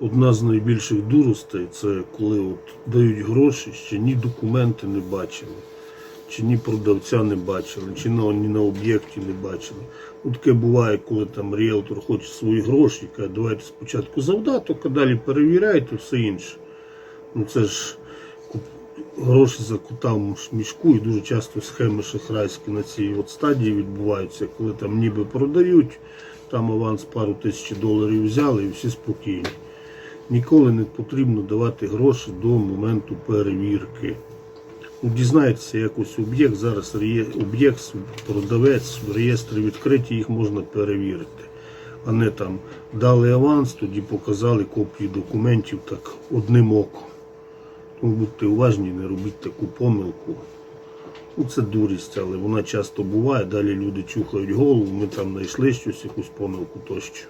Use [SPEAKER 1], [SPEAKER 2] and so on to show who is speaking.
[SPEAKER 1] Одна з найбільших дуростей це коли от дають гроші, ще ні документи не бачили, чи ні продавця не бачили, чи на, ні на об'єкті не бачили. Ну, таке буває, коли там ріелтор хоче свої гроші, каже, давайте спочатку завдаток, а далі перевіряйте все інше. Ну це ж гроші за кута в мішку, і дуже часто схеми шахрайські на цій от стадії відбуваються, коли там ніби продають, там аванс пару тисяч доларів взяли і всі спокійні. Ніколи не потрібно давати гроші до моменту перевірки. Ну, Дізнаєтеся якось об'єкт, зараз об'єкт, продавець, в реєстрі відкриті, їх можна перевірити. А не там дали аванс, тоді показали копії документів так одним оком. Тому будьте уважні, не робіть таку помилку. Ну, це дурість, але вона часто буває. Далі люди чухають голову, ми там знайшли щось, якусь помилку тощо.